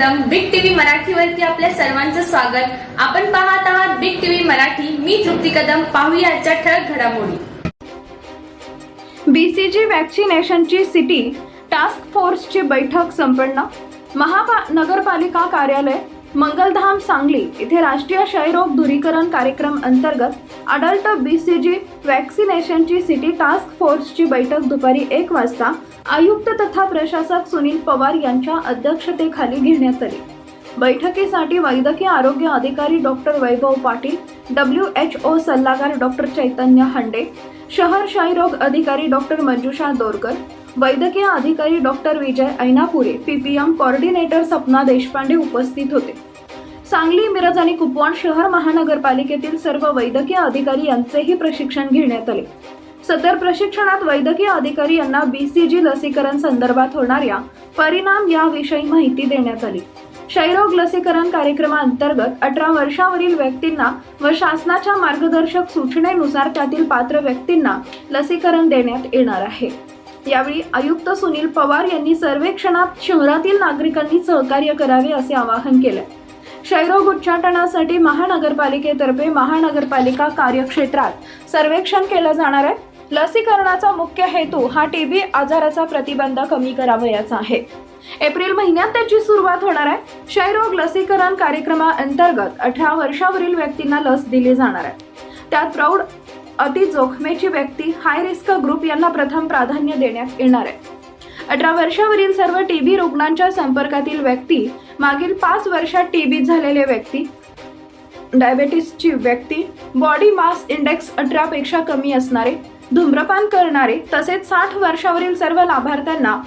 Big TV मराठीवरती आपल्या सर्वांचं स्वागत. आपण पाहत आहात बिग टीव्ही मराठी. मी तृप्ती कदम. पाहूया आजच्या ठळक घडामोडी. बीसीजी वॅक्सिनेशनची सिटी टास्क फोर्सची बैठक संपन्न. महानगरपालिका कार्यालय मंगलधाम सांगली इथे राष्ट्रीय क्षयरोग दूरीकरण कार्यक्रम अंतर्गत अडल्ट बीसीजी वॅक्सिनेशनची सिटी टास्क फोर्सची बैठक दुपारी एक वाजता आयुक्त तथा प्रशासक सुनील पवार यांच्या अध्यक्षतेखाली घेण्यात आली. बैठकीसाठी वैद्यकीय आरोग्य अधिकारी doctor Vaibhav Patil W H O सल्लागार डॉक्टर चैतन्य हंडे शहर क्षयरोग अधिकारी डॉक्टर मंजुषा दोरकर वैद्यकीय अधिकारी doctor Vijay Ainapure PPM coordinator Sapna Deshpande उपस्थित होते. सांगली मिरज आणि कुपवाड शहर महानगरपालिकेतील सर्व वैद्यकीय अधिकारी यांचेही प्रशिक्षण घेण्यात आले. सदर प्रशिक्षणात वैद्यकीय अधिकारी यांना बी सी जी लसीकरण संदर्भात होणाऱ्या परिणाम याविषयी माहिती देण्यात आली. क्षयरोग लसीकरण कार्यक्रमाअंतर्गत अठरा वर्षावरील व्यक्तींना व शासनाच्या मार्गदर्शक सूचनेनुसार त्यातील पात्र व्यक्तींना लसीकरण देण्यात येणार आहे. यावेळी आयुक्त सुनील पवार यांनी सर्वेक्षणात शहरातील नागरिकांनी सहकार्य करावे असे आवाहन केले. क्षयरोग उच्चाटनासाठी महानगरपालिकेतर्फे महानगरपालिका कार्यक्षेत्रात सर्वेक्षण केलं जाणार आहे. लसीकरणाचा मुख्य हेतू हा टीबी आजाराचा प्रतिबंध कमी करावयाचा आहे. एप्रिल महिन्यात त्याची सुरुवात होणार आहे. क्षयरोग लसीकरण कार्यक्रमाअंतर्गत अठरा वर्षावरील व्यक्तींना लस दिली जाणार आहे. त्यात प्रौढ अति जोखमेची व्यक्ती हाय रिस्क ग्रुप यांना प्रथम प्राधान्य देण्यात येणार आहे. अठरा वर्षावरील सर्व टीबी रुग्णांच्या संपर्कातील व्यक्ती मागील पाच वर्षात टीबी झालेले व्यक्ती डायबेटीसची व्यक्ती बॉडी मास इंडेक्स अठरापेक्षा कमी असणारे धूम्रपान करणारे तसेच साठ वर्षावरील सर्व लाभार्थ्यांना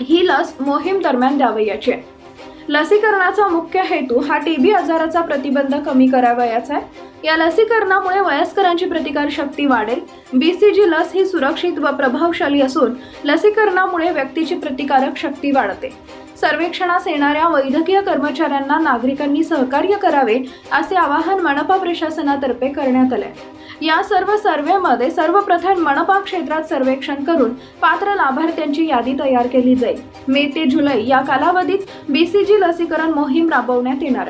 ही लस मोहीम दरम्यान द्यावयाची आहे. लसीकरणाचा मुख्य हेतू हा टीबी आजाराचा प्रतिबंध कमी करावयाचा आहे. या लसीकरणामुळे वयस्करांची प्रतिकार शक्ती वाढेल. जी लस ही सुरक्षित व प्रभावशाली असून लसीकरणामुळे व्यक्तीची प्रतिकारक शक्ती वाढते. सर्वेक्षणास येणाऱ्या वैद्यकीय कर्मचाऱ्यांना नागरिकांनी सहकार्य करावे असे आवाहन मनपा प्रशासनातर्फे करण्यात आले या सर्व सर्वेमध्ये सर्वप्रथम मनपा क्षेत्रात सर्वेक्षण करून पात्र लाभार्थ्यांची यादी तयार केली जाईल. मे ते जुलै या कालावधीत बीसीजी लसीकरण मोहीम राबवण्यात येणार आहे.